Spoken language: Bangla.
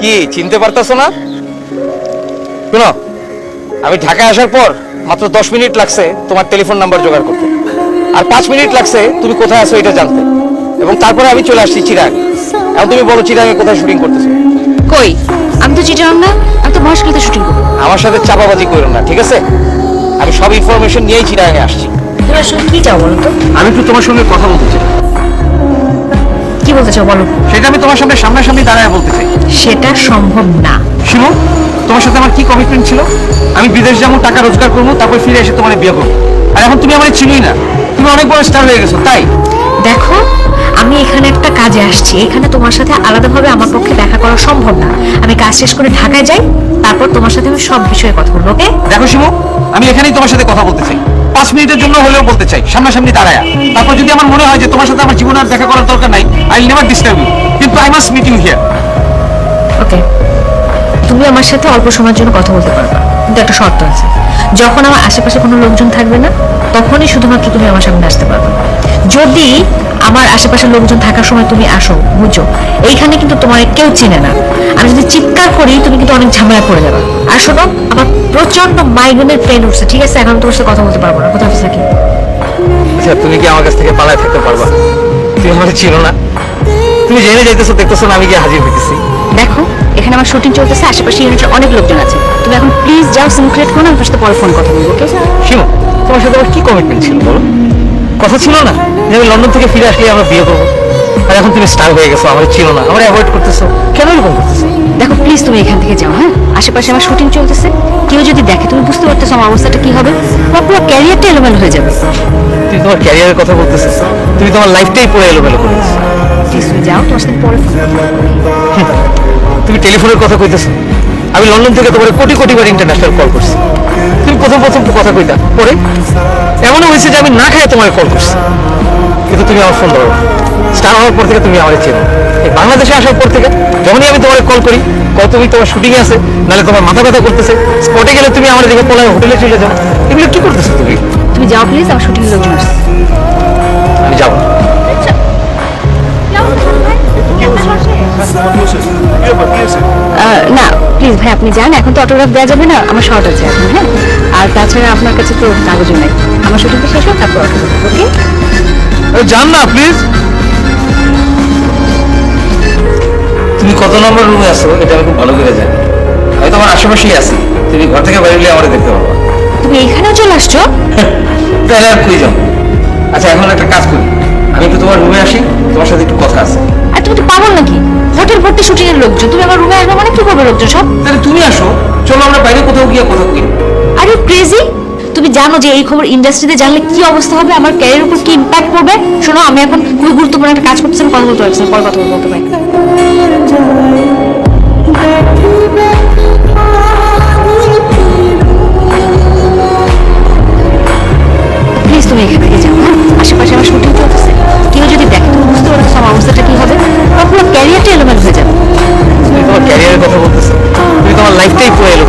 কি চিনতে পারতেছো না? শোনো আমি ঢাকায় আসার পর মাত্র দশ মিনিট লাগছে তোমার টেলিফোন নাম্বার জোগাড় করতে। আর পাঁচ মিনিট লাগছে তুমি কোথায় আছো এটা জানতে। এবং তারপরে আমি চলে আসছি চিরাং। এখন তুমি বলো চিরাঙে কোথায় শুটিং করতেছো? কই? আমি তো চিটাং না আমি তো মহেশখালীতে শুটিং করব। আমার সাথে চাপাবাজি করো না ঠিক আছে? আমি সব ইনফরমেশন নিয়েই চিরাঙে আসছি। তুমি আসলে কি চাও বলো তো? আমি একটু তোমার সঙ্গে কথা বলতে চাই। কি বলতে চাও বলো? সেটা আমি তোমার সামনে সামনাসামনি দাঁড়ায় বলতে চাই। সেটা সম্ভব না। শুনো তোমার সাথে আমার কি কমিটমেন্ট ছিল? আমি বিদেশ যাব টাকা রোজগার করব তারপর ফিরে এসে তোমার বিয়ে করব। আর এখন তুমি আমার চিনোই না। তুমি অনেক বড় স্টার হয়ে গেছো তাই? দেখো আমি এখানে একটা কাজে আসছি। এখানে তোমার সাথে আলাদাভাবে আমার পক্ষে দেখা করা সম্ভব না। আমি কাজ শেষ করে ঢাকায় যাই তারপর তোমার সাথে আমি সব বিষয়ে কথা বলব ওকে? দেখো শিবু আমি এখানেই তোমার সাথে কথা বলতে চাই। পাঁচ মিনিটের জন্য হলেও বলতে চাই সামনাসামনি দাঁড়ায়। তারপর যদি আমার মনে হয় যে তোমার সাথে আমার জীবনে আর দেখা করার দরকার নাই আই নেভার ডিস্টার্ব ইউ কিন্তু I must meet you here okay. তুমি আমার সাথে অল্প সময়ের জন্য কথা বলতে পারবা। কিন্তু একটা শর্ত আছে। যখন আমার আশেপাশে কোনো লোকজন থাকবে না তখনই শুধুমাত্র তুমি আমার সামনে আসতে পারবে। যদি আমার আশেপাশের লোকজন থাকার সময় তুমি আসো বুঝো এইখানে কিন্তু তোমার কেউ চিনে না। আমি যদি চিৎকার করি তুমি কিন্তু অনেক ঝামেলা পড়ে যাবে। আর শোনো আমার প্রচণ্ড মাইগ্রেনের পেন উঠছে ঠিক আছে? এখন তোমার সাথে কথা বলতে পারব না। কোথাও থাকি? আচ্ছা তুমি কি আমার কাছ থেকে পালায় থাকতে পারবা? তুমি আমার চিনো না। তুমি জেনে যাইতেছো দেখতেছো না আমি গিয়ে হাজির হইতেছি। দেখো এখানে আমার শুটিং চলতেছে আশেপাশে ইউনিটের অনেক লোকজন আছে। তুমি এখন প্লিজ যাও সিম ক্রিয়েট করো না আমি তোমার সাথে পরে ফোন কথা বলব ওকে শিমু তোমার সাথে আমার কি কমিটমেন্ট ছিল বলো? কথা ছিল না? যে আমি লন্ডন থেকে ফিরে আসলে আমরা বিয়ে করব। আর এখন তুমি স্টার হয়ে গেছো আমার ছিল না। আমার অ্যাভয়েড করতেছো। কেন এরকম করতেছো? দেখো প্লিজ তুমি এখান থেকে যাও হ্যাঁ? আশেপাশে আমার শুটিং চলতেছে। কেউ যদি দেখে তুমি বুঝতে পারতেছো আমার অবস্থাটা কি হবে। তোমার পুরো ক্যারিয়ারটা এলোমেলো হয়ে যাবে। তুমি তোমার ক্যারিয়ারের কথা বলতেছো। তুমি তোমার লাইফটাই পুরো এলোমেলো করে দিচ্ছো প্লিজ তুমি যাও তোমার সাথে পরে তুমি টেলিফোনের কথা কইতেছো। আমি লন্ডন থেকে তোমার কোটি কোটি বার ইন্টারন্যাশনাল কল করছি। তুমি প্রথম প্রথম কথা কইতা পরে? এমনও হয়েছে যে আমি না খাই তোমার কল করছি। কিন্তু তুমি আমার ফোন ধরো। স্টার হওয়ার পর থেকে তুমি আমার চেনো। এই বাংলাদেশে আসার পর থেকে যখনই আমি তোমার কল করি কত তুমি তোমার শুটিং আছে নাহলে তোমার মাথা ব্যথা করতেছে। স্পটে গেলে তুমি আমার দিকে পোলায় হোটেলে চলে যাও। এগুলো কি করতেছো তুমি? তুমি যাও প্লিজ আমার শুটিং লোকজন আসছে। আমি যাব। না প্লিজ ভাই আপনি যান। এখন তো অটোগ্রাফ দেওয়া যাবে না আমার শর্ট আছে হ্যাঁ? আর তাছাড়া আপনার কাছে তো কাগজও নাই। আমার শুটিংটা শেষ হোক তারপর ওকে? যান না প্লিজ তুমি কত নম্বর রুমে আছো? এটা আমি খুব ভালো করে জানি। আমি তোমার আশেপাশেই আছি। তুমি ঘর থেকে বাইরে আমাদের দেখতে পারব। তুমি এখানেও চলে আসছো? তাহলে আর কই যাও আচ্ছা এখন একটা কাজ করি। আমি একটু তোমার রুমে আসি তোমার সাথে একটু কথা আছে। আর তুমি তো পাগল নাকি? হোটেল ভর্তি শুটিং এর লোকজন তুমি আমার রুমে আসবে মানে কি করবে লোকজন সব? তাহলে তুমি আসো। চলো আমরা বাইরে কোথাও গিয়ে কথা কই ইউ ক্রেজি তুমি জানো যে এই খবর ইন্ডাস্ট্রিতে জানলে কি অবস্থা হবে? আমার ক্যারিয়ার উপর কি ইম্প্যাক্ট পড়বে? শোনো, আমি এখন খুবই গুরুত্বপূর্ণ একটা কাজ করতেছি কথা বলতে পারছি পরে কথা বলব তোমায়। প্লিজ তুমি থেকে যাও। আশেপাশে আমার শুটিং চলতেছে। কেউ যদি দেখে, তুমি বুঝতে পারছ অবস্থাটা কি হবে। ক্যারিয়ারটা এলোমেলো হয়ে যাবে। তুমি তোমার ক্যারিয়ারের কথা তুমি তোমার লাইফটাই পুরো এলো